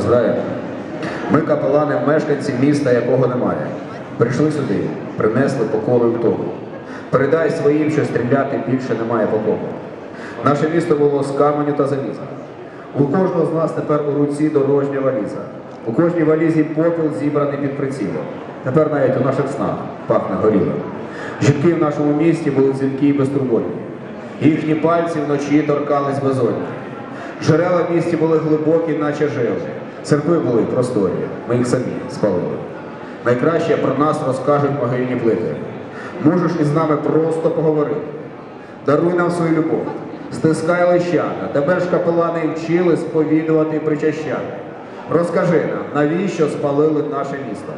Згадає, ми капелани мешканці міста, якого немає. Прийшли сюди, принесли покору і втому. Передай своїм, що стріляти більше немає по кому. Наше місто було з каменю та заліза. У кожного з нас тепер у руці дорожня валіза. У кожній валізі попіл зібраний під прицілом. Тепер навіть у наших снах пахне горілим. Жінки в нашому місті були дзвінки і безтурботні. Їхні пальці вночі торкались безодні. Джерела в місті були глибокі, наче жили. Церкви були просторі, ми їх самі спалили. Найкраще про нас розкажуть могильні плити. Можеш із нами просто поговорити. Даруй нам свою любов, стискай лищата, тебе ж капелани вчили сповідувати і причащати. Розкажи нам, навіщо спалили наше місто?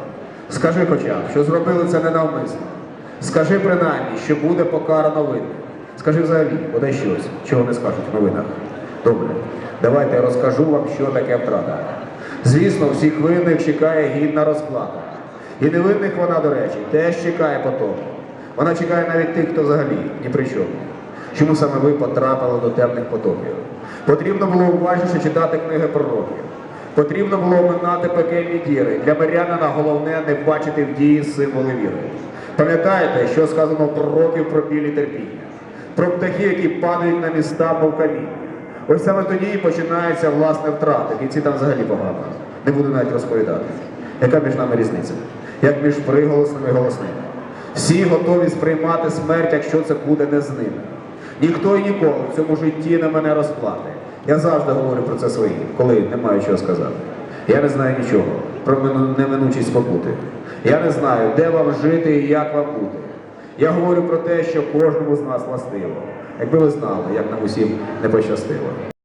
Скажи хоча б, що зробили це ненавмисно. Скажи принаймні, що буде покарано винних. Скажи взагалі, бодай щось, чого не скажуть в новинах. Добре, давайте я розкажу вам, що таке втрата. Звісно, всіх винних чекає гідна розплата. І невинних вона, до речі, теж чекає потом. Вона чекає навіть тих, хто взагалі ні при чому. Чому саме ви потрапили до темних потоків? Потрібно було уважніше читати книги пророків. Потрібно було оминати пекельні діри. Для мирянина головне не бачити в дії символи віри. Пам'ятаєте, що сказано пророків про білі терпіння, про птахів, які падають на міста, мов каміння. Ось саме тоді і починається власне втрати. Кінці там взагалі погано. Не буду навіть розповідати. Яка між нами різниця? Як між приголосними і голосними? Всі готові сприймати смерть, якщо це буде не з ними. Ніхто і ніколи в цьому житті не мене розплати. Я завжди говорю про це своїм, коли не маю чого сказати. Я не знаю нічого про неминучість спокути. Я не знаю, де вам жити і як вам бути. Я говорю про те, що кожному з нас властиво. Якби ви знали, як нам усім не пощастило.